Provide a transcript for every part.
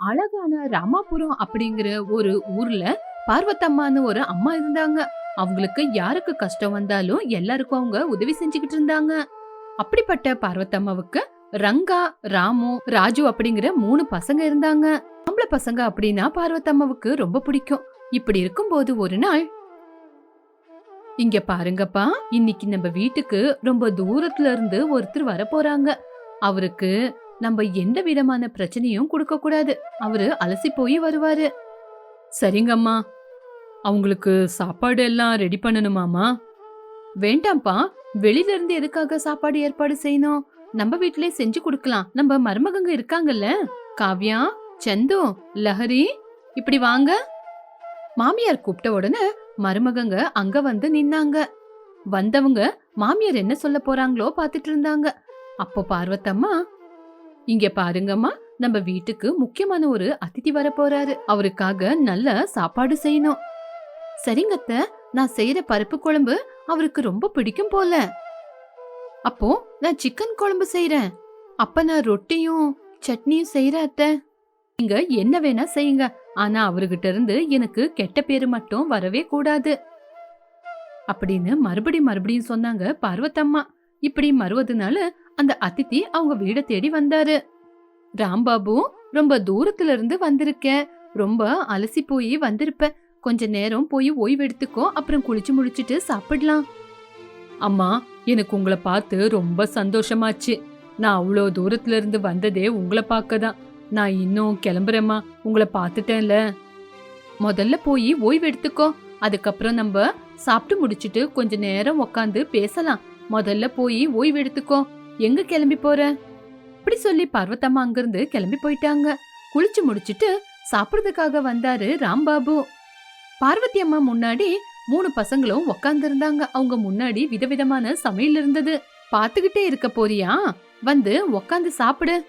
அழகான ராமாபுரம் அப்படிங்கிற ஒரு ஊர்ல பார்வத்தம்மான்னு ஒரு அம்மா இருந்தாங்க. அவங்களுக்கு யாருக்கு கஷ்டம் வந்தாலும் எல்லாருக்கும் அவங்க உதவி செஞ்சுக்கிட்டு இருந்தாங்க. அப்படிப்பட்ட பார்வத்தம்மாவுக்கு ரங்கா ராமு ராஜு அப்படிங்கிற மூணு பசங்க இருந்தாங்க. ஆம்பளை பசங்க அப்படின்னா பார்வத்தம்மாவுக்கு ரொம்ப பிடிக்கும். இப்படி இருக்கும்போது ஒரு நாள் இங்க பாருங்கப்பா இன்னைக்கு நம்ம வீட்டுக்கு ரொம்ப தூரத்துல இருந்து ஒருத்தர் வர போறாங்க அவருக்கு நம்ம எந்த விதமான பிரச்சனையும் கொடுக்க கூடாது. அவரு அலசி போய் வருவாரு. சரிங்கம்மா. அவங்களுக்கு சாப்பாடு எல்லாம் ரெடி பண்ணணுமாமா வேண்டாம்ப்பா. வெளியில இருந்து எதுக்காக சாப்பாடு ஏற்பாடு செய்யணும்? நம்ம வீட்டிலே செஞ்சு கொடுக்கலாம். நம்ம மருமகங்க இருக்காங்கல்ல. காவ்யா சந்து லஹரி இப்படி வாங்க. மாமியார் கூப்பிட்ட உடனே மருமகங்க அங்க வந்து நின்னாங்க. வந்தவங்க மாமியார் என்ன சொல்ல போறாங்களோ பாத்துட்டு இருந்தாங்க. அப்போ பார்வத்தம்மா இங்க பாருங்கம்மா நம்ம வீட்டுக்கு முக்கியமான ஒரு அதிதி வர போறாரு. அவருக்காக நல்ல சாப்பாடு செய்யணும். சரிங்கத்த நான் செய்யற பருப்பு குழம்பு அவருக்கு ரொம்ப பிடிக்கும் போல. அப்போ நான் சிக்கன் குழம்பு செய்யறேன் அப்ப நான் ரொட்டியும் சட்னியும் செய்யறேன் அத்த. நீங்க என்ன வேணா செய்யுங்க. ஆனா அவர்கிட்ட இருந்து எனக்கு கெட்ட பேரு மட்டும் வரவே கூடாது. அப்படின்னு மறுபடி மறுபடியும் சொன்னாங்க பார்வத்தம்மா. இப்படி மறுவதுனால அந்த அதித்தி அவங்க வீட தேடி வந்தாரு. ராம்பாபு ரொம்ப தூரத்துல இருந்து வந்திருக்க ரொம்ப அலசி போய் வந்திருப்ப கொஞ்ச நேரம் போய் ஓய்வு எடுத்துக்கோ அப்புறம் குளிச்சு முடிச்சிட்டு சாப்பிடலாம். அம்மா எனக்கு உங்களை பார்த்து ரொம்ப சந்தோஷமாச்சு. நான் அவ்வளோ தூரத்துல இருந்து வந்ததே உங்களை பார்க்க தான் நான் இன்னும் கிளம்புறேம்மா. உங்களை பார்த்துட்டேன்ல. முதல்ல போய் ஓய்வு எடுத்துக்கோ. அதுக்கப்புறம் நம்ம சாப்பிட்டு முடிச்சிட்டு கொஞ்ச நேரம் உக்காந்து பேசலாம். முதல்ல போய் ஓய்வு எடுத்துக்கோ. எங்க கிளம்பி போற? இப்படி சொல்லி பார்வத்தம்மா அங்கிருந்து கிளம்பி போயிட்டாங்க. குளிச்சு முடிச்சிட்டு சாப்பிடுறதுக்காக வந்தாரு ராம்பாபு. பார்வதி அம்மா முன்னாடி மூணு பசங்களும் உக்காந்துருந்தாங்க. அவங்க முன்னாடி விதவிதமான சமையல் இருந்தது. பாத்துக்கிட்டே இருக்க போறியா? வந்து உக்காந்து சாப்பிடு.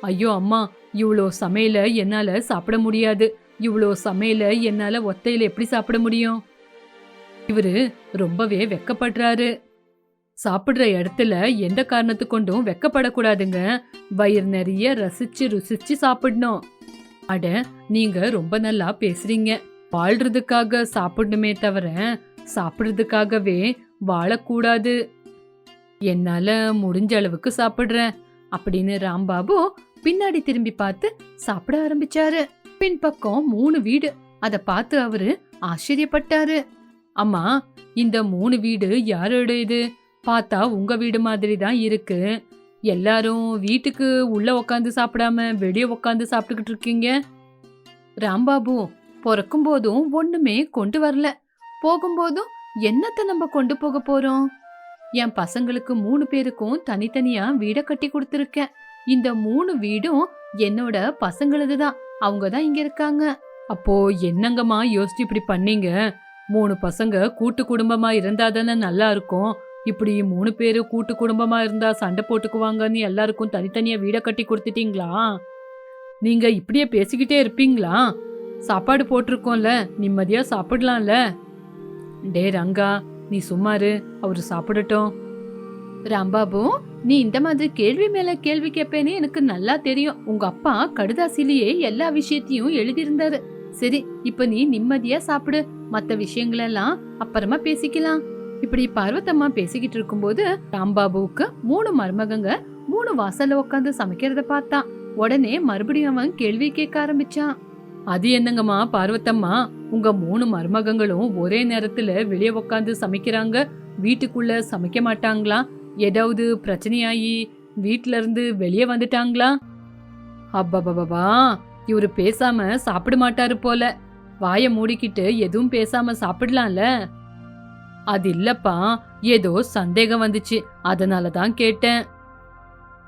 ஐயோ அம்மா இவ்வளோ சமையல என்னால சாப்பிட முடியாது. இவ்வளோ சமையல என்னால ஒத்தையில எப்படி சாப்பிட முடியும்? இவரு ரொம்பவே வெக்கப்படுறாரு. சாப்பிடுற இடத்துல எந்த காரணத்து கொண்டும் வெக்கப்படக்கூடாதுங்க. வயிறு நிறைய ரசிச்சு ருசிச்சு சாப்பிடணும். அட நீங்க ரொம்ப நல்லா பேசுறீங்க. வாழ்றதுக்காக சாப்பிடணுமே தவிர சாப்பிடுறதுக்காகவே வாழக்கூடாது. என்னால முடிஞ்ச அளவுக்கு சாப்பிடுறேன் அப்படின்னு ராம்பாபு பின்னாடி திரும்பி பார்த்து சாப்பிட ஆரம்பிச்சாரு. பின்பக்கம் மூணு வீடு. அத பார்த்து அவரு ஆச்சரியப்பட்டாரு. அம்மா இந்த மூணு வீடு யாரோட இது? பார்த்தா உங்க வீடு மாதிரி தான் இருக்கு. எல்லாரும் வீட்டுக்கு உள்ள உக்காந்து சாப்பிடாம வெளியே உக்காந்து சாப்பிட்டுக்கிட்டு இருக்கீங்க? ராம்பாபு பிறக்கும் போதும் ஒண்ணுமே கொண்டு வரல. போகும்போதும் என்னத்த நம்ம கொண்டு போக போறோம்? என் பசங்களுக்கு மூணு பேருக்கும் தனித்தனியா வீடை கட்டி கொடுத்துருக்கேன். இந்த மூணு வீடும் என்னோட பசங்களது தான் அவங்க தான் இங்க இருக்காங்க. அப்போ என்னங்கம்மா யோசிச்சு இப்படி பண்ணீங்க? மூணு பசங்க கூட்டு குடும்பமா இருந்தா தானே நல்லா இருக்கும். இப்படி மூணு பேரு கூட்டு குடும்பமா இருந்தா சண்டை போட்டுக்குவாங்கன்னு எல்லாருக்கும் தனித்தனியா வீட கட்டி கொடுத்துட்டீங்களா? நீங்க இப்படியே பேசிக்கிட்டே இருப்பீங்களா? சாப்பாடு போட்டிருக்கோம்ல நிம்மதியா சாப்பிடலாம்ல. டே ரங்கா நீ சும்மாரு அவரு சாப்பிடட்டும். ராம்பாபு நீ இந்த மாதிரி கேள்வி மேல கேள்வி கேட்பேன்னு எனக்கு நல்லா தெரியும். உங்க அப்பா கடுதாசிலேயே எல்லா விஷயத்தையும் எழுதியிருந்தாரு. சரி இப்ப நீ நிம்மதியா சாப்பிடு. மத்த விஷயங்களெல்லாம் அப்புறமா பேசிக்கலாம். இப்படி பார்வத்தம்மா பேசிக்கிட்டு இருக்கும்போது ராம்பாபுவுக்கு மூணு மருமகங்க மூணு வாசல்ல உட்காந்து சமைக்கிறத பார்த்தான் உடனே மறுபடியும் அவன் கேள்வி கேட்க ஆரம்பிச்சான். அது என்னங்கம்மா பார்வத்தம்மா உங்க மூணு மருமகங்களும் ஒரே நேரத்துல வெளியே உட்காந்து சமைக்கிறாங்க. வீட்டுக்குள்ள சமைக்க மாட்டாங்களா? ஏதாவது பிரச்சனையாயி வீட்ல இருந்து வெளியே வந்துட்டாங்களா? அப்பா இவரு பேசாம சாப்பிட மாட்டாரு போல. வாய மூடிக்கிட்டு எதுவும் பேசாம சாப்பிடலாம்ல? அது இல்லப்பா ஏதோ சந்தேகம் வந்துச்சு. அதனால தான் கேட்டேன்.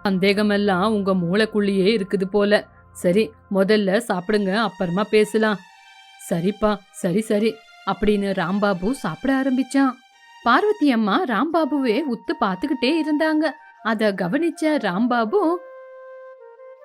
சந்தேகமெல்லாம் உங்க மூளைக்குள்ளேயே இருக்குது போல. சரி முதல்ல சாப்பிடுங்க அப்புறமா பேசலாம். சரிப்பா சரி சரி அப்படின்னு ராம்பாபு சாப்பிட ஆரம்பிச்சான். பார்வதி அம்மா ராம்பாபுவே உத்து பார்த்துக்கிட்டே இருந்தாங்க. அத கவனிச்ச ராம்பாபு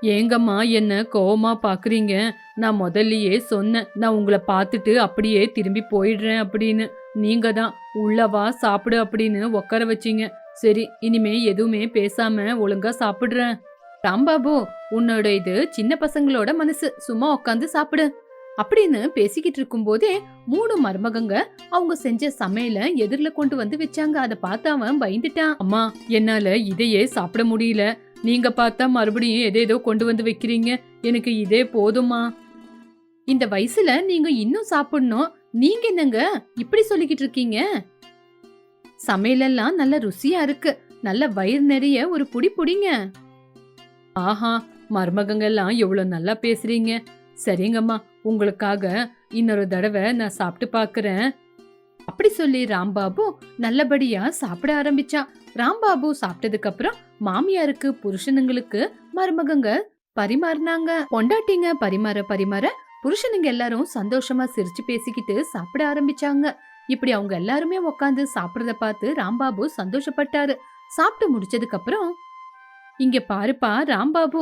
ஏங்கம்மா என்ன கோவமா பாக்குறீங்க நான் முதல்லயே சொன்னேன். நான் உங்களை பார்த்துட்டு அப்படியே திரும்பி போயிடுறேன் அப்படின்னு. நீங்க தான். உள்ளவா சாப்பிடு அப்படின்னு உட்கார வச்சீங்க. சரி இனிமே எதுவுமே பேசாம ஒழுங்கா சாப்பிடுறேன். ராம்பாபு உன்னோட இது சின்ன பசங்களோட மனசு. சும்மா உட்காந்து சாப்பிடு. அப்படின்னு பேசிக்கிட்டு இருக்கும்போதே மூணு மருமகங்க அவங்க செஞ்ச சமையல எதிர்ல கொண்டு வந்து வச்சாங்க. அதை பார்த்து அவன் பயந்துட்டான். அம்மா என்னால இதையே சாப்பிட முடியல. நீங்க பார்த்தா மறுபடியும் எதேதோ கொண்டு வந்து வைக்கிறீங்க. எனக்கு இதே போதுமா இந்த வயசுல நீங்க இன்னும் சாப்பிடணும். நீங்க என்னங்க இப்படி சொல்லிக்கிட்டு இருக்கீங்க? சமையலெல்லாம் நல்ல ருசியா இருக்கு. நல்ல வயிறு நிறைய ஒரு புடி புடிங்க. ஆஹா மருமகங்க எல்லாம் எவ்வளவு நல்லா பேசுறீங்க. சரிங்கம்மா உங்களுக்காக இன்னொரு தடவை நான் சாப்பிட்டு பாக்குறேன் அப்படி சொல்லி ராம்பாபு நல்லபடியா சாப்பிட ஆரம்பிச்சான் ராம்பாபு சாப்பிட்டதுக்கு அப்புறம் மாமியாருக்கு புருஷனுங்களுக்கு மருமகங்க பரிமாறினாங்க. பொண்டாட்டிங்க பரிமாற பரிமாற புருஷனுங்க எல்லாரும் சந்தோஷமா சிரிச்சு பேசிக்கிட்டு சாப்பிட ஆரம்பிச்சாங்க. இப்படி அவங்க எல்லாருமே உட்காந்து சாப்பிடுறத பார்த்து ராம்பாபு சந்தோஷப்பட்டாரு. சாப்பிட்டு முடிச்சதுக்கு அப்புறம் இங்க பாருப்பா ராம்பாபு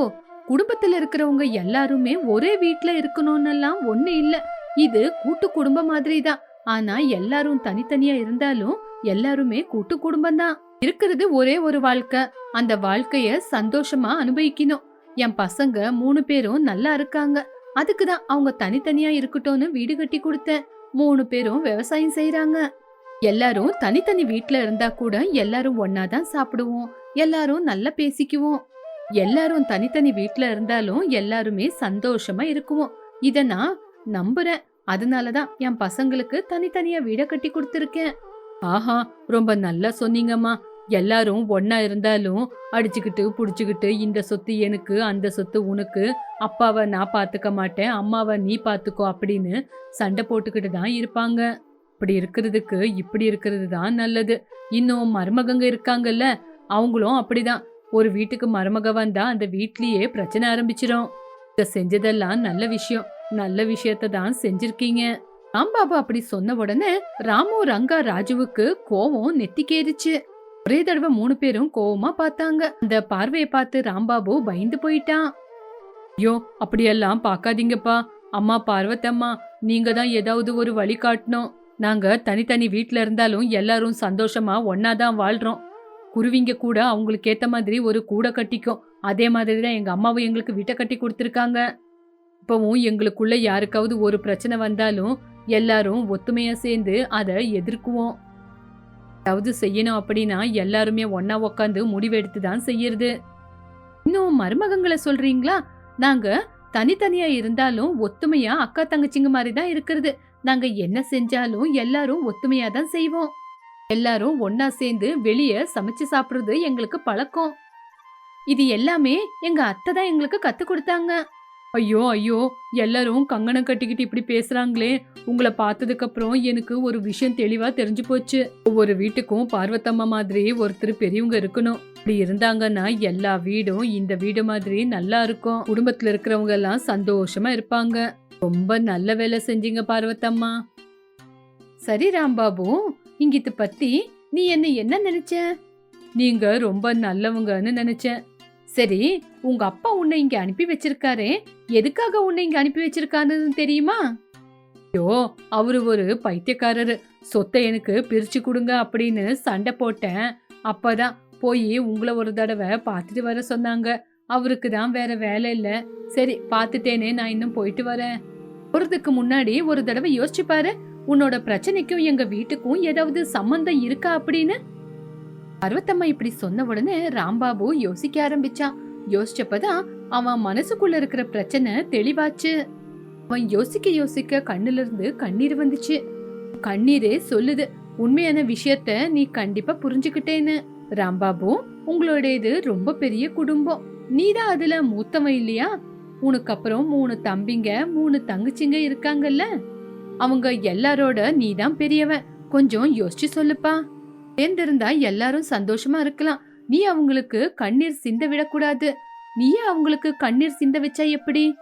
குடும்பத்துல இருக்கிறவங்க எல்லாருமே ஒரே வீட்டுல இருக்கணும்னு எல்லாம் ஒண்ணு இல்ல. இது கூட்டு குடும்பம் மாதிரி தான் ஆனா எல்லாரும் தனித்தனியா இருந்தாலும் எல்லாருமே கூட்டு குடும்பம் தான் இருக்கிறது ஒரே ஒரு வாழ்க்கை. அந்த வாழ்க்கைய சந்தோஷமா அனுபவிக்கணும். என் பசங்க மூணு பேரும் நல்லா இருக்காங்க. அதுக்கு தான் அவங்க தனித்தனியா இருக்கட்டும்னு வீடு கட்டி கொடுத்தேன் மூணு பேரும் விவசாயம் செய்யறாங்க எல்லாரும் தனித்தனி வீட்ல இருந்தா கூட எல்லாரும் ஒன்னாதான் சாப்பிடுவோம். எல்லாரும் நல்லா பேசிக்குவோம். எல்லாரும் தனித்தனி வீட்ல இருந்தாலும் எல்லாருமே சந்தோஷமா இருக்குவோம். இத நான் நம்புறேன். அதனாலதான் என் பசங்களுக்கு தனித்தனியா வீட கட்டி கொடுத்துருக்கேன். ஆஹா ரொம்ப நல்லா சொன்னீங்கம்மா. எல்லாரும் ஒன்னா இருந்தாலும் அடிச்சுக்கிட்டு புடிச்சுக்கிட்டு இந்த சொத்து எனக்கு அந்த சொத்து உனக்கு அப்பாவை நான் பார்த்துக்க மாட்டேன் அம்மாவை நீ பார்த்துக்கோ அப்படின்னு சண்டை போட்டுக்கிட்டு தான் இருப்பாங்க. இப்படி இருக்கிறதுக்கு இப்படி இருக்கிறது தான் நல்லது. இன்னும் மருமகங்க இருக்காங்கல்ல அவங்களும் அப்படிதான். ஒரு வீட்டுக்கு மருமக வந்தா அந்த வீட்லயே பிரச்சனை ஆரம்பிச்சிடும் இதை செஞ்சதெல்லாம் நல்ல விஷயம். நல்ல விஷயத்த தான் செஞ்சிருக்கீங்க. ராம்பாபு அப்படி சொன்ன உடனே ராமு ரங்கா ராஜுவுக்கு கோவம் நெத்திக்கேறிச்சு. ஒரே தடவை மூணு பேரும் கோவமா பார்த்தாங்க. அந்த பார்வையை பார்த்து ராம்பாபு பயந்து போயிட்டான். ஐயோ அப்படியெல்லாம் பார்க்காதீங்கப்பா. அம்மா பார்வத்தம்மா நீங்க தான் ஏதாவது ஒரு வழி காட்டணும். நாங்க தனித்தனி வீட்ல இருந்தாலும் எல்லாரும் சந்தோஷமா ஒன்னாதான் வாழ்றோம். குருவிங்க கூட அவங்களுக்கு ஏத்த மாதிரி ஒரு கூடை கட்டிக்கும். அதே மாதிரி தான் எங்க அம்மாவும் எங்களுக்கு வீட்டை கட்டி கொடுத்துருக்காங்க. இப்பவும் எங்களுக்குள்ள யாருக்காவது ஒரு பிரச்சனை வந்தாலும் எல்லாரும் ஒத்துமையா சேர்ந்து அதை எதிர்க்குவோம். ஏதாவது செய்யணும் அப்படின்னா எல்லாருமே ஒன்னா உக்காந்து முடிவெடுத்து தான் செய்யறது. இன்னும் மருமகங்களை சொல்றீங்களா? நாங்க தனித்தனியா இருந்தாலும் ஒத்துமையா அக்கா தங்கச்சிங்க மாதிரி தான் இருக்கிறது. நாங்க என்ன செஞ்சாலும் எல்லாரும் ஒத்துமையா தான் செய்வோம். எல்லாரும் ஒன்னா சேர்ந்து வெளிய சமைச்சு சாப்பிடுறது எங்களுக்கு பழக்கம். இது எல்லாமே எங்க அத்தை தான் எங்களுக்கு கத்து கொடுத்தாங்க. ஐயோ ஐயோ எல்லாரும் கங்கணம் கட்டிக்கிட்டு இப்படி பேசுறாங்களே. உங்களை பார்த்ததுக்கு அப்புறம் எனக்கு ஒரு விஷயம் தெளிவா தெரிஞ்சு போச்சு. ஒவ்வொரு வீட்டுக்கும் பார்வத்தம்மா மாதிரி ஒருத்தர் பெரியவங்க இருக்கணும். இப்படி இருந்தாங்கன்னா எல்லா வீடும் இந்த வீடு மாதிரி நல்லா இருக்கும். குடும்பத்துல இருக்கிறவங்க எல்லாம் சந்தோஷமா இருப்பாங்க. ரொம்ப நல்ல வேலை செஞ்சீங்க பார்வத்தம்மா. சரி ராம்பாபு இங்கித்து பத்தி நீ என்ன என்ன நினைச்ச? நீங்க ரொம்ப நல்லவங்கன்னு நினைச்சேன் சரி உங்க அப்பா உன்னை இங்க அனுப்பி வச்சிருக்காரு. எதுக்காக உன்னை இங்க அனுப்பி வச்சிருக்காருன்னு தெரியுமா? ஐயோ அவரு ஒரு பைத்தியக்காரரு. சொத்தை எனக்கு பிரிச்சு கொடுங்க அப்படின்னு சண்டை போட்டேன். அப்பதான் போய் உங்களை ஒரு தடவை பார்த்துட்டு வர சொன்னாங்க. அவருக்கு தான் வேற வேலை இல்ல. சரி பார்த்துட்டேனே நான் இன்னும் போயிட்டு வரேன். போறதுக்கு முன்னாடி ஒரு தடவை யோசிச்சு பாரு. உன்னோட பிரச்சனைக்கும் எங்க வீட்டுக்கும் ஏதாவது சம்பந்தம் இருக்கா அப்படின்னு? பர்வத்தம்மா இப்படி சொன்ன உடனே ராம்பாபு யோசிக்க ஆரம்பிச்சான். யோசிச்சப்பதான் அவன் மனசுக்குள்ள இருக்கிற பிரச்சனை தெளிவாச்சு. அவன் யோசிக்க யோசிக்க கண்ணுல இருந்து கண்ணீர் வந்துச்சு. கண்ணீரே சொல்லுது உண்மையான விஷயத்த நீ கண்டிப்பா புரிஞ்சுக்கிட்டேன்னு. ராம்பாபு உங்களோட இது ரொம்ப பெரிய குடும்பம். நீதான் அதுல மூத்தவன் இல்லையா? உனக்கு அப்புறம் மூணு தம்பிங்க மூணு தங்கச்சிங்க இருக்காங்கல்ல? அவங்க எல்லாரோட நீதான் பெரியவன். கொஞ்சம் யோசிச்சு சொல்லுப்பா. சேர்ந்திருந்தா எல்லாரும் சந்தோஷமா இருக்கலாம். நீ அவங்களுக்கு கண்ணீர் சிந்த விடக்கூடாது. நீயே அவங்களுக்கு கண்ணீர் சிந்த வச்சா எப்படி?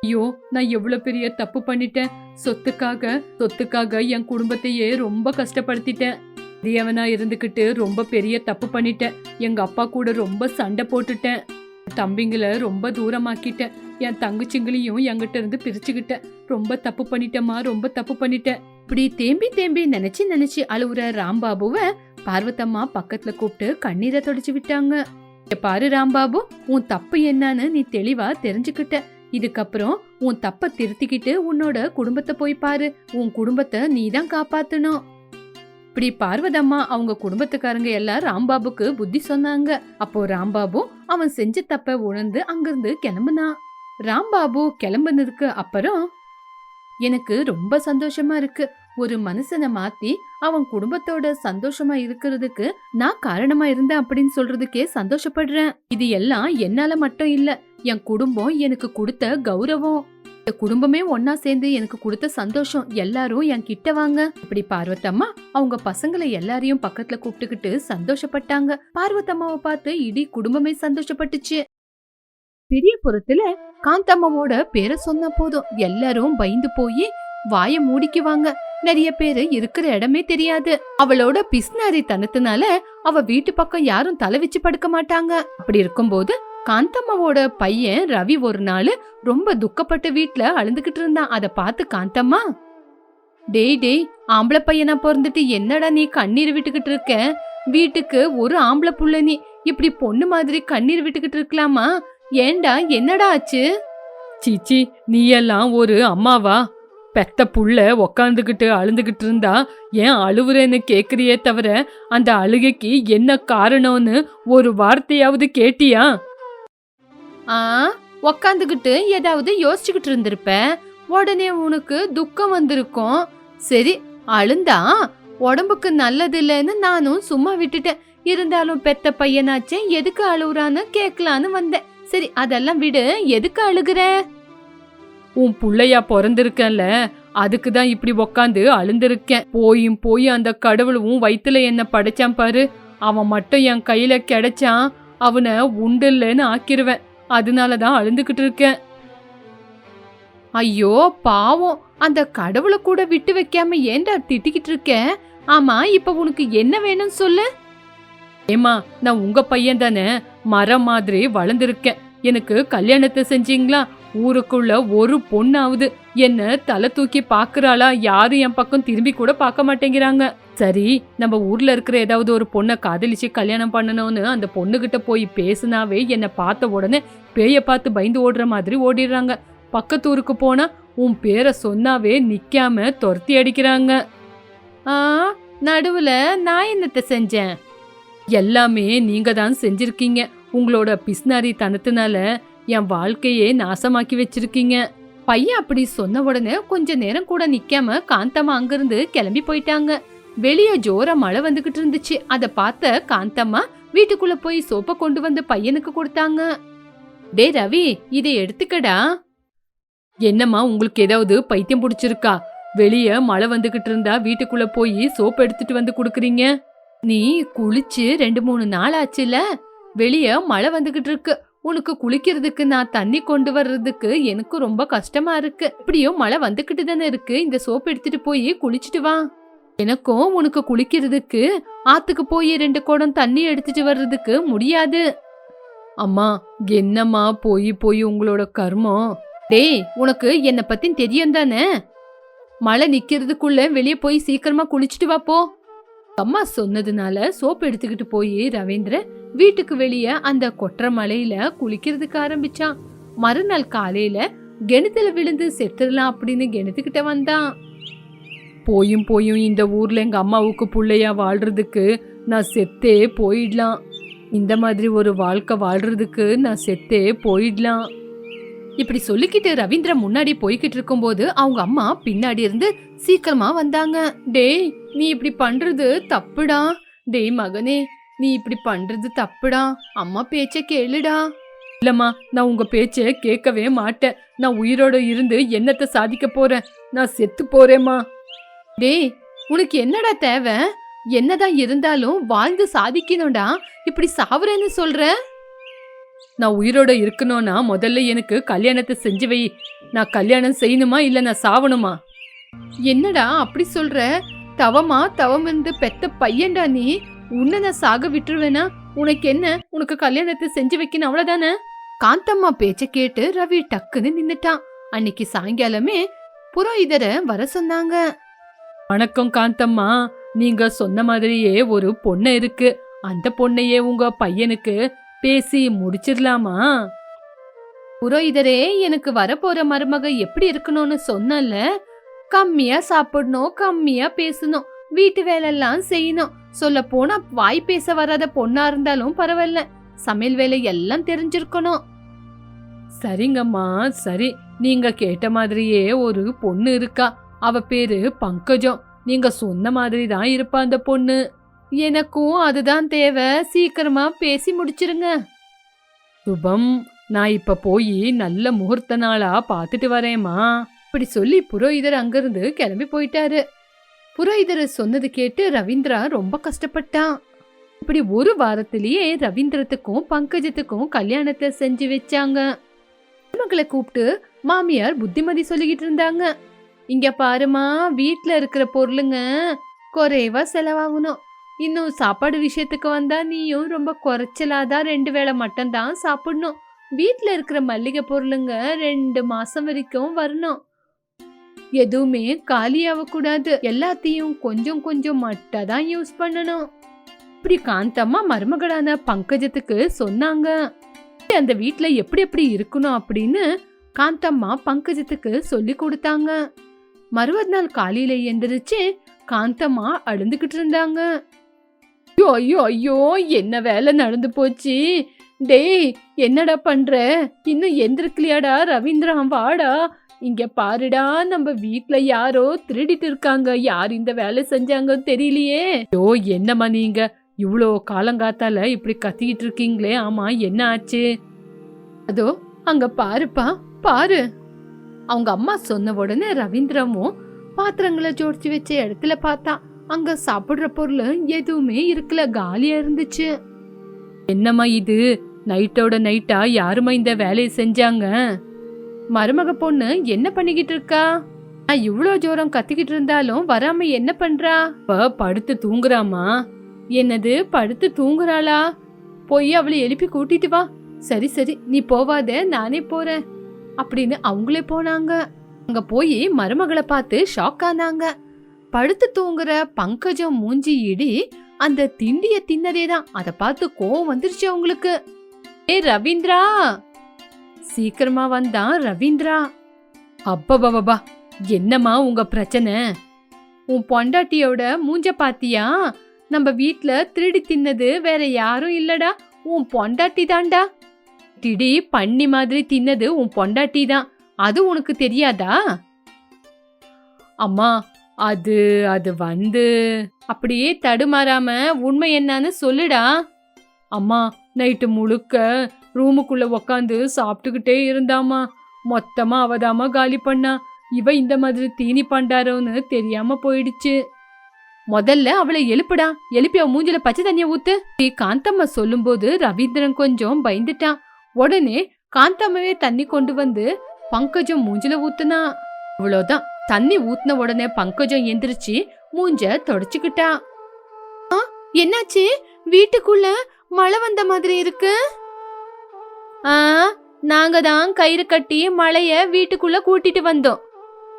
ஐயோ நான் எவ்வளவு பெரிய தப்பு பண்ணிட்டேன். சொத்துக்காக சொத்துக்காக என் குடும்பத்தையே ரொம்ப கஷ்டப்படுத்திட்டேன். பெரியவனா இருந்துகிட்டு ரொம்ப பெரிய தப்பு பண்ணிட்டேன். எங்க அப்பா கூட ரொம்ப சண்டை போட்டுட்டேன். தம்பிங்களை ரொம்ப தூரமாக்கிட்டேன். என் தங்கச்சிங்களையும் என்கிட்ட இருந்து பிரிச்சுக்கிட்டேன். ரொம்ப தப்பு பண்ணிட்டேம்மா ரொம்ப தப்பு பண்ணிட்டேன். இப்படி தேம்பி தேம்பி நினைச்சு நினைச்சு அழுவுற ராம்பாபுவ பார்வத்தம்மா பக்கத்துல கூப்பிட்டு கண்ணீரை தொடச்சு விட்டாங்க. பாரு ராம்பாபு உன் தப்பு என்னன்னு நீ தெளிவா தெரிஞ்சுக்கிட்ட. இதுக்கப்புறம் உன் தப்ப திருத்திக்கிட்டு உன்னோட குடும்பத்தை போய் பாரு. உன் குடும்பத்தை நீ தான் காப்பாத்தணும். இப்படி பார்வதம்மா அவங்க குடும்பத்துக்காரங்க எல்லாம் ராம்பாபுக்கு புத்தி சொன்னாங்க. அப்போ ராம்பாபு அவன் செஞ்ச தப்ப உணர்ந்து அங்கிருந்து கிளம்புனான் ராம்பாபு கிளம்புனதுக்கு அப்புறம் எனக்கு ரொம்ப சந்தோஷமா இருக்கு. ஒரு மனுஷனை மாத்தி அவன் குடும்பத்தோட சந்தோஷமா இருக்கிறதுக்கு நான் காரணமா இருந்தேன் அப்படின்னு சொல்றதுக்கே சந்தோஷப்படுறேன். இது எல்லாம் என்னால மட்டும் இல்ல. என் குடும்பம் எனக்கு கொடுத்த கௌரவம். இந்த குடும்பமே ஒன்னா சேர்ந்து எனக்கு கொடுத்த சந்தோஷம். எல்லாரும் என் கிட்ட வாங்க. இப்படி பார்வத்தம்மா அவங்க பசங்களை எல்லாரையும் பக்கத்துல கூப்பிட்டுக்கிட்டு சந்தோஷப்பட்டாங்க. பார்வத்தம்மாவை பார்த்து இடி குடும்பமே சந்தோஷப்பட்டுச்சு. பெரியபுரத்துல காந்தம்மாவோட பேரை சொன்ன போதும். எல்லாரும் பயந்து போய் வாய மூடிக்குவாங்க. நிறைய பேரு இருக்கிற இடமே தெரியாது. அவளோட பிஸ்னாரி தனத்தினால அவ வீட்டு பக்கம் யாரும் தலை வச்சு படுக்க மாட்டாங்க. அப்படி இருக்கும்போது காந்தம்மாவோட பையன் ரவி ஒரு நாள் ரொம்ப துக்கப்பட்டு வீட்டுல அழுந்துகிட்டு இருந்தான். அதை பார்த்து காந்தம்மா டேய் டேய் ஆம்பளை பையனா பிறந்துட்டு என்னடா நீ கண்ணீர் விட்டுக்கிட்டு இருக்க? வீட்டுக்கு ஒரு ஆம்பளை புள்ள நீ. இப்படி பொண்ணு மாதிரி கண்ணீர் விட்டுக்கிட்டு இருக்கலாமா? ஏன்டா என்னடா ஆச்சு? சீச்சி நீ எல்லாம் ஒரு அம்மாவா? பெத்த புள்ள உக்காந்துக்கிட்டு அழுந்துகிட்டு இருந்தா ஏன் அழுவுறேன்னு கேக்குறியே தவிர அந்த அழுகைக்கு என்ன காரணம்னு ஒரு வார்த்தையாவது கேட்டியா? ஆ உக்காந்துக்கிட்டு ஏதாவது யோசிச்சுக்கிட்டு இருந்திருப்ப. உடனே உனக்கு துக்கம் வந்திருக்கும். சரி அழுந்தா உடம்புக்கு நல்லது இல்லைன்னு நானும் சும்மா விட்டுட்டேன். இருந்தாலும் பெத்த பையனாச்சே எதுக்கு அழுவுறான்னு கேட்கலான்னு வந்தேன். சரி அதெல்லாம் விடு. எதுக்கு அழுகுற? உன் புள்ளையா பிறந்திருக்கேன்ல. அதுக்கு தான் இப்படி உக்காந்து அழுந்திருக்கேன். போயும் போய் அந்த கடவுளும் வயிற்றுல என்ன படைச்சான் பாரு. அவன் மட்டும் என் கையில கிடைச்சான். அவனை உண்டில்லன்னு ஆக்கிருவேன். அதனால தான் அழுந்துகிட்டு இருக்கேன். ஐயோ பாவம். அந்த கடவுளை கூட விட்டு வைக்காம ஏன்டா திட்டிக்கிட்டு இருக்க ஆமா இப்ப உனக்கு என்ன வேணும்னு சொல்லு? ஏமா நான் உங்க பையன் தானே. மரம் மாதிரி வளர்ந்துருக்கேன். எனக்கு கல்யாணத்தை செஞ்சீங்களா? ஊருக்குள்ள ஒரு பொண்ணாவது. என்ன தலை தூக்கி பாக்குறாளா யாரும் என் பக்கம் திரும்பி கூட பார்க்க மாட்டேங்கிறாங்க. சரி நம்ம ஊர்ல இருக்கிற ஏதாவது ஒரு பொண்ணை காதலிச்சு கல்யாணம் பண்ணணும்னு அந்த பொண்ணுகிட்ட போய் பேசுனாவே என்னை பார்த்த உடனே பேய பார்த்து பயந்து ஓடுற மாதிரி ஓடிடுறாங்க. பக்கத்து ஊருக்கு போனா உன் பேரை சொன்னாவே நிக்காம துரத்தி அடிக்கிறாங்க. ஆ நடுவுல நான் என்னத்தை செஞ்சேன்? எல்லாமே நீங்க தான் செஞ்சிருக்கீங்க. உங்களோட பிஸ்னாரி தனத்தினால என் வாழ்க்கையே நாசமாக்கி வச்சிருக்கீங்க. பையன் அப்படி சொன்ன உடனே கொஞ்ச நேரம் கூட நிக்காம காந்தம்மா அங்கிருந்து கிளம்பி போயிட்டாங்க. வெளியே ஜோர மழை வந்துகிட்டு இருந்துச்சு. அதை பார்த்த காந்தம்மா வீட்டுக்குள்ள போய் சோப்பை கொண்டு வந்து பையனுக்கு கொடுத்தாங்க. டே ரவி இதை எடுத்துக்கடா. என்னம்மா உங்களுக்கு ஏதாவது பைத்தியம் பிடிச்சிருக்கா? வெளியே மழை வந்துகிட்டு இருந்தா வீட்டுக்குள்ள போய் சோப்பு எடுத்துட்டு வந்து கொடுக்குறீங்க. நீ குளிச்சு ரெண்டு மூணு நாள் ஆச்சுல? வெளிய மழை வந்துகிட்டு இருக்கு. உனக்கு குளிக்கிறதுக்கு நான் தண்ணி கொண்டு வர்றதுக்கு எனக்கு ரொம்ப கஷ்டமா இருக்கு. இப்படியும் மழை வந்துகிட்டு தானே இருக்கு. இந்த சோப் எடுத்துட்டு போய் குளிச்சுட்டு வா. எனக்கும் உனக்கு குளிக்கிறதுக்கு ஆத்துக்கு போய் ரெண்டு குடம் தண்ணி எடுத்துட்டு வர்றதுக்கு முடியாது. அம்மா என்னம்மா போய் போய் உங்களோட கர்மம்? டேய் உனக்கு என்னை பத்தி தெரியும் தானே மழை நிக்கிறதுக்குள்ள வெளியே போய் சீக்கிரமா குளிச்சுட்டு வா போ. அம்மா சொன்னதுனால சோப் எடுத்துக்கிட்டு போய் ரவீந்திர வீட்டுக்கு வெளியே அந்த கொற்ற மலையில குளிக்கிறதுக்கு ஆரம்பிச்சான். மறுநாள் காலையில கிணத்துல விழுந்து செத்துடலாம் அப்படின்னு கிணத்துக்கிட்ட வந்தான். போயும் போயும் இந்த ஊர்ல எங்க அம்மாவுக்கு புள்ளையா வாழ்றதுக்கு நான் செத்தே போயிடலாம். இந்த மாதிரி ஒரு வாழ்க்கை வாழ்றதுக்கு நான் செத்தே போயிடலாம். இப்படி சொல்லிக்கிட்டு ரவீந்திர முன்னாடி போய்கிட்டு இருக்கும்போது அவங்க அம்மா பின்னாடி இருந்து சீக்கிரமா வந்தாங்க. டேய் நீ இப்படி பண்றது தப்புடா. டேய் மகனே நீ இப்படி பண்றது தப்புடா. அம்மா பேச்ச கேளுடா. இல்லம்மா நான் உங்க பேச்ச கேட்கவே மாட்டேன். நான் உயிரோட இருந்து என்னத்தை சாதிக்க போறேன்? நான் செத்து போறேம்மா. டேய் உனக்கு என்னடா தேவை? என்னதான் இருந்தாலும் வாழ்ந்து சாதிக்கணும்டா. இப்படி சாவுறேன்னு சொல்ற? நான் உயிரோட இருக்கணும்னா முதல்ல எனக்கு கல்யாணத்தை செஞ்சு வை. நான் கல்யாணம் செய்யணுமா இல்லை நான் சாவணுமா? என்னடா அப்படி சொல்ற? தவமா தவம் இருந்து பெத்த பையன்டா நீ. உன்னை நான் சாக விட்டுருவேனா? உனக்கு என்ன? உனக்கு கல்யாணத்தை செஞ்சு வைக்கணும் அவ்வளவுதானே? காந்தம்மா பேச்ச கேட்டு ரவி டக்குன்னு நின்னுட்டான். அன்னைக்கு சாயங்காலமே புரோகிதரை வர சொன்னாங்க. வணக்கம் காந்தம்மா. நீங்க சொன்ன மாதிரியே ஒரு பொண்ணு இருக்கு. அந்த பொண்ணையே உங்க பையனுக்கு பேசி முடிச்சிடலாமா? புரோகிதரே எனக்கு வரப்போற மருமக எப்படி இருக்கணும்னு சொன்னல கம்மியா சாப்பிடணும் கம்மியா பேசணும் வீட்டு வேலையெல்லாம் செய்யணும். சொல்ல போனா வாய் பேச வராத பொண்ணா இருந்தாலும் பரவாயில்ல. சமையல் வேலை எல்லாம் தெரிஞ்சிருக்கணும். சரிங்கம்மா சரி. நீங்க கேட்ட மாதிரியே ஒரு பொண்ணு இருக்கா. அவ பேரு பங்கஜம். நீங்க சொன்ன மாதிரி தான் இருப்பா அந்த பொண்ணு. எனக்கும் அதுதான் தேவை. சீக்கிரமா பேசி முடிச்சிருங்க. சுபம் நான் இப்ப போய் நல்ல முகூர்த்த நாளா பார்த்துட்டு வரேம்மா. இப்படி சொல்லி புரோகிதர் அங்கிருந்து கிளம்பி போயிட்டாரு. புரோகிதர் சொன்னது கேட்டு ரவீந்திரா ரொம்ப கஷ்டப்பட்டான். இப்படி ஒரு வாரத்திலேயே ரவீந்திரத்துக்கும் பங்கஜத்துக்கும் கல்யாணத்தை செஞ்சு வச்சாங்க. மகளை கூப்பிட்டு மாமியார் புத்திமதி சொல்லிக்கிட்டு இருந்தாங்க. இங்க பாருமா வீட்டுல இருக்கிற பொருளுங்க குறைவா செலவாகணும். இன்னும் சாப்பாடு விஷயத்துக்கு வந்தா நீயும் ரொம்ப குறைச்சலாதான் ரெண்டு வேளை மட்டும் தான் சாப்பிடணும். வீட்டில் இருக்கிற மல்லிகை பொருளுங்க ரெண்டு மாசம் வரைக்கும் வரணும். எதுவுமே காலியாகக்கூடாது எல்லாத்தையும் கொஞ்சம் கொஞ்சம் மட்டும் தான் யூஸ் பண்ணணும். இப்படி காந்தம்மா மருமகளான பங்கஜத்துக்கு சொன்னாங்க. அந்த வீட்டில் எப்படி எப்படி இருக்கணும் அப்படின்னு காந்தம்மா பங்கஜத்துக்கு சொல்லி கொடுத்தாங்க. மறுபது நாள் காலையில எந்திரிச்சு காந்தம்மா அழுந்துகிட்டு இருந்தாங்க. ஐயோ ஐயோ ஐயோ என்ன வேலை நடந்து போச்சு? டேய் என்னடா பண்ற? இன்னும் எந்திரிக்கலையாடா ரவீந்திரா வாடா. இங்க பாருடா நம்ம வீட்ல யாரோ திருடிட்டு இருக்காங்க. யார் இந்த வேலை செஞ்சாங்கன்னு தெரியலையே. ஐயோ என்னம்மா நீங்க? இவ்வளோ காலங்காத்தால இப்படி கத்திக்கிட்டு இருக்கீங்களே. ஆமா என்ன ஆச்சு? அதோ அங்க பாருப்பா பாரு. அவங்க அம்மா சொன்ன உடனே ரவீந்திரமும் பாத்திரங்களை ஜோடிச்சு வச்ச இடத்துல பார்த்தா அங்க சாப்பிடுற பொருள் எதுவுமே இருக்கல காலியா இருந்துச்சு. என்னம்மா இது? நைட்டோட நைட்டா யாருமா இந்த வேலையை செஞ்சாங்க? மருமக பொண்ணு என்ன பண்ணிக்கிட்டு இருக்கா? நான் இவ்வளோ ஜோரம் கத்திக்கிட்டு இருந்தாலும் வராம என்ன பண்றா? இப்ப படுத்து தூங்குறாமா என்னது படுத்து தூங்குறாளா? போய் அவளை எழுப்பி கூட்டிட்டு வா. சரி சரி நீ போவாத நானே போறேன். அப்படின்னு அவங்களே போனாங்க. அங்க போய் மருமகளை பார்த்து ஷாக் ஆனாங்க. படுத்து தூங்குற பங்கஜம் மூஞ்சி இடி அந்த திண்டிய தின்னதே தான் அதை பார்த்து கோவம் வந்துருச்சு அவங்களுக்கு. ஏ ரவீந்திரா! சீக்கிரமா வந்தான் ரவீந்திரா. அப்பா என்னம்மா உங்க பிரச்சனை? உன் பொண்டாட்டியோட மூஞ்ச பாத்தியா? நம்ம வீட்ல திருடி தின்னது வேற யாரும் இல்லடா. உன் பொண்டாட்டி தான்டா. திடி பண்ணி மாதிரி தின்னது உன் பொண்டாட்டி தான். அது உனக்கு தெரியாதா? அம்மா அது அது வந்து. அப்படியே தடுமாறாம உண்மை என்னன்னு சொல்லுடா. அம்மா நைட்டு முழுக்க ரூமுக்குள்ள உக்காந்து சாப்பிட்டுக்கிட்டே இருந்தாமா மொத்தமா அவதாமா காலி பண்ணா. இவ இந்த மாதிரி தீனி பண்டாரோன்னு தெரியாம போயிடுச்சு. முதல்ல அவளை எழுப்புடா. எழுப்பி அவ மூஞ்சில பச்சை தண்ணிய ஊத்து. நீ காந்தம்மா சொல்லும்போது ரவீந்திரன் கொஞ்சம் பயந்துட்டான் உடனே காந்தம்மாவே தண்ணி கொண்டு வந்து பங்கஜம் மூஞ்சில ஊத்துனா. அவ்வளோதான் தண்ணி ஊத்துன உடனே பங்கஜம் எந்திரிச்சு மூஞ்ச தொடச்சுக்கிட்டா. ஆ, என்னாச்சு? வீட்டுக்குள்ள மழை வந்த மாதிரி இருக்கு? ஆ நாங்க தான் கயிறு கட்டி மழைய வீட்டுக்குள்ள கூட்டிட்டு வந்தோம்.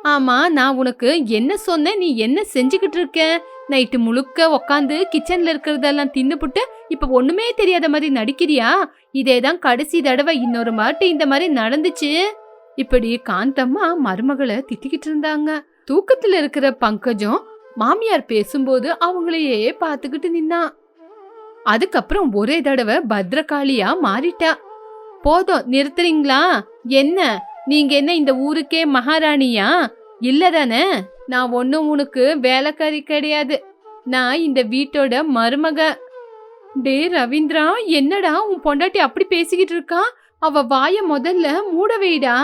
ஆமா நான் உனக்கு என்ன சொன்னேன்? நீ என்ன செஞ்சுக்கிட்டு இருக்க? நைட்டு முழுக்க உக்காந்து கிச்சன்ல இருக்கிறதெல்லாம் தின்னுபுட்டு இப்ப ஒண்ணுமே தெரியாத மாதிரி நடிக்கிறியா? இதேதான் கடைசி தடவை இன்னொரு மாட்டு இந்த மாதிரி நடந்துச்சு. இப்படி காந்தம்மா மருமகளை திட்டிக்கிட்டு இருந்தாங்க. தூக்கத்துல இருக்கிற பங்கஜம் மாமியார் பேசும்போது அவங்களையே பார்த்துக்கிட்டு நின்னா. அதுக்கப்புறம் ஒரே தடவை பத்ரகாளியா மாறிட்டா. போதும் நிறுத்துறீங்களா? என்ன? நீங்க என்ன இந்த ஊருக்கே மகாராணியா? இல்லதானே நான் ஒன்னும் உனக்கு வேலைக்காரி கிடையாது. நான் இந்த வீட்டோட மருமக. டே ரவீந்திரா என்னடா உன் பொண்டாட்டி அப்படி பேசிக்கிட்டு இருக்கா? அவ வாய முதல்ல மூட வைடா.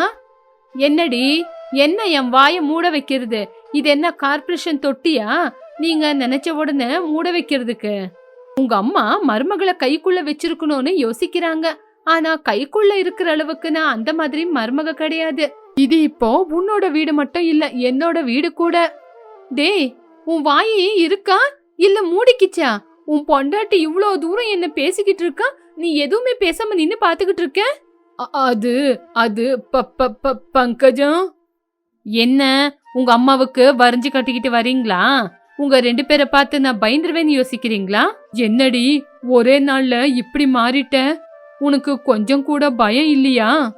என்னடி? என்ன என் வாய மூட வைக்கிறது? இது என்ன கார்ப்பரேஷன் தொட்டியா? நீங்க நினைச்ச உடனே மூட வைக்கிறதுக்கு. உங்க அம்மா மருமகளை கைக்குள்ள வச்சிருக்கணும்னு யோசிக்கிறாங்க. ஆனா கைக்குள்ள இருக்கிற அளவுக்கு நான் அந்த மாதிரி மருமக கிடையாது. இது இப்போ உன்னோட வீடு மட்டும் இல்ல என்னோட வீடு கூட. டேய் உன் வாயே இருக்கா? இல்ல மூடிக்கிச்சா? உன் பொண்டாட்டி இவ்வளோ தூரம் என்ன பேசிக்கிட்டு இருக்கா? நீ எதுவுமே பேசாம நின்னு பாத்துக்கிட்டு இருக்க? அது அது ப- ப- ப- பங்கஜம்? என்ன உங்க அம்மாவுக்கு வரைஞ்சு கட்டிக்கிட்டு வரீங்களா? உங்க ரெண்டு பேரை பார்த்து நான் பயந்துருவேன்னு யோசிக்கிறீங்களா? என்னடி ஒரே நாள்ல இப்படி மாறிட்ட? உனக்கு கொஞ்சம் கூட பயம் இல்லையா?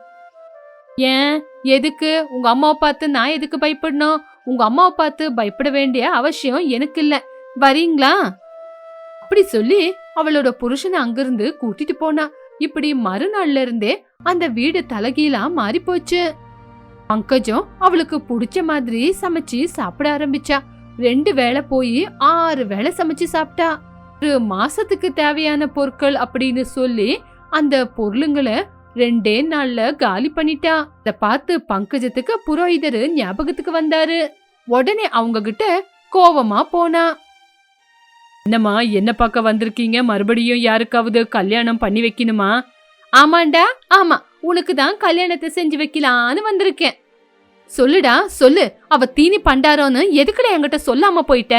ஏன் எதுக்கு? உங்க அம்மாவை பார்த்து நான் எதுக்கு பயப்படணும்? உங்க அம்மாவை பார்த்து பயப்பட வேண்டிய அவசியம் எனக்கு இல்ல. வரீங்களா? அப்படி சொல்லி அவளோட புருஷனை அங்கிருந்து கூட்டிட்டு போனா. இப்படி மறுநாள்ல இருந்தே அந்த வீடு தலகீழா மாறி போச்சு பங்கஜம் அவளுக்கு பிடிச்ச மாதிரி சமைச்சு சாப்பிட ஆரம்பிச்சா. ரெண்டு வேளை போய் ஆறு வேளை சமைச்சு சாப்பிட்டா. ஒரு மாசத்துக்கு தேவையான பொருட்கள் அப்படின்னு சொல்லி அந்த பொருளுங்களை ரெண்டே நாள்ல காலி பண்ணிட்டா. அத பார்த்து பங்கஜத்துக்கு புரோகிதரு ஞாபகத்துக்கு வந்தாரு. உடனே அவங்க கிட்ட கோவமா போனா. என்னம்மா என்ன பார்க்க வந்திருக்கீங்க? மறுபடியும் யாருக்காவது கல்யாணம் பண்ணி வைக்கணுமா? ஆமாண்டா ஆமா உனக்கு தான் கல்யாணத்தை செஞ்சு வைக்கலான்னு வந்திருக்கேன். சொல்லுடா சொல்லு அவ தீனி பண்டாரோன்னு எதுக்குடா என்கிட்ட சொல்லாம போயிட்ட?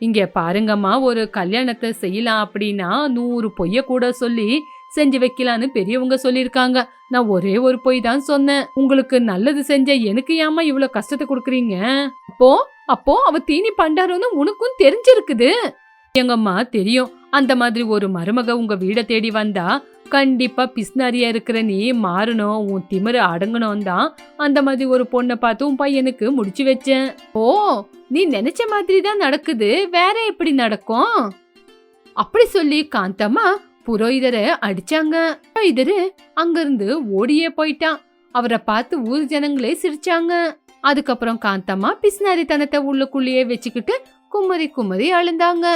இங்க பாருங்கம்மா ஒரு கல்யாணத்தை செய்யலாம் அப்படின்னா நூறு பொய்ய கூட சொல்லி செஞ்சு வைக்கலான்னு பெரியவங்க சொல்லியிருக்காங்க. நான் ஒரே ஒரு பொய் தான் சொன்னேன். உங்களுக்கு நல்லது செஞ்ச எனக்கு ஏமா இவ்வளவு கஷ்டத்தை கொடுக்குறீங்க? அப்போ அப்போ அவ தீனி பண்டாருன்னு உனக்கும் தெரிஞ்சிருக்குது. எங்கம்மா தெரியும். அந்த மாதிரி ஒரு மருமக உங்க வீட தேடி வந்தா கண்டிப்பா பிஸ்னாரியா இருக்கிற நீ மாறணும் உன் திமிரு அடங்கணும் தான் அந்த மாதிரி ஒரு பொண்ணை பார்த்து உன் பையனுக்கு முடிச்சு வச்சேன். ஓ நீ நினைச்ச மாதிரி தான் நடக்குது. வேற எப்படி நடக்கும்? அப்படி சொல்லி காந்தம்மா புரோகிதரை அடிச்சாங்க. புரோகிதரு அங்கிருந்து ஓடியே போயிட்டான். அவரை பார்த்து ஊர் ஜனங்களே சிரிச்சாங்க. அதுக்கப்புறம் காந்தம்மா பிஸ்னாரித்தனத்தை உள்ளுக்குள்ளேயே வச்சுக்கிட்டு குமரி குமரி அழுந்தாங்க.